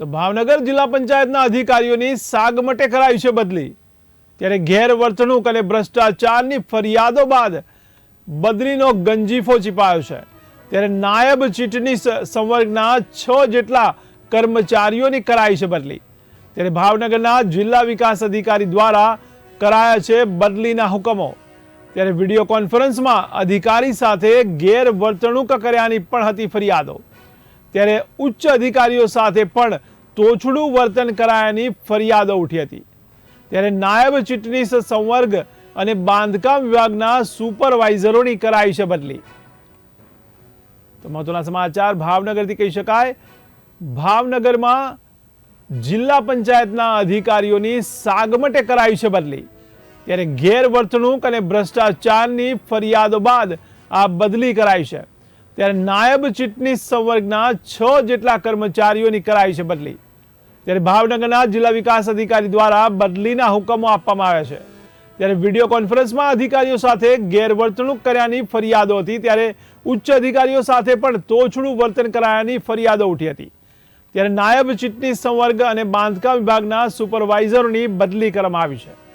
તો ભાવનગર જિલ્લા પંચાયતના અધિકારીઓની સાગમટે કરાઈ છે બદલી. ત્યારે ગેરવર્તણૂક અને ભ્રષ્ટાચારની ફરિયાદો બાદ બદલીનો ગંજીફો ચીપાયો છે. ત્યારે નાયબ ચીટનીસ સંવર્ગના છ જેટલા કર્મચારીઓની કરાઈ છે બદલી. ત્યારે ભાવનગરના જિલ્લા વિકાસ અધિકારી દ્વારા કરાયા છે બદલીના હુકમો. ત્યારે વીડિયો કોન્ફરન્સમાં અધિકારી સાથે ગેરવર્તણૂક કર્યાની પણ હતી ફરિયાદો. ત્યારે ઉચ્ચ અધિકારીઓ સાથે પણ તોછડું વર્તન કરાયાની ફરિયાદો ઉઠી હતી. ત્યારે નાયબ ચૂંટણીસ સંવર્ગ અને બાંધકામ વિભાગના સુપરવાઇઝરોની કરાઈ છે બદલી. તો મહત્વના સમાચાર ભાવનગરથી કહી શકાય. ભાવનગરમાં જિલ્લા પંચાયતના અધિકારીઓની સાગમટે કરાઈ છે બદલી. ત્યારે ગેરવર્તણૂક અને ભ્રષ્ટાચારની ફરિયાદો બાદ આ બદલી કરાઈ છે. ત્યારે નાયબ ચૂંટણી સંવર્ગના છ જેટલા કર્મચારીઓની કરાઈ છે બદલી. ત્યારે ભાવનગરના જિલ્લા વિકાસ અધિકારી દ્વારા બદલીના હુકમો આપવામાં આવ્યા છે. ત્યારે વીડિયો કોન્ફરન્સમાં અધિકારીઓ સાથે ગેરવર્તણૂક કર્યાની ફરિયાદો હતી. ત્યારે ઉચ્ચ અધિકારીઓ સાથે પણ તોછડું વર્તન કરાયાની ફરિયાદો ઉઠી હતી. ત્યારે નાયબ ચીટનીસ સંવર્ગ અને બાંધકામ વિભાગના સુપરવાઇઝરોની બદલી કરવામાં આવી છે.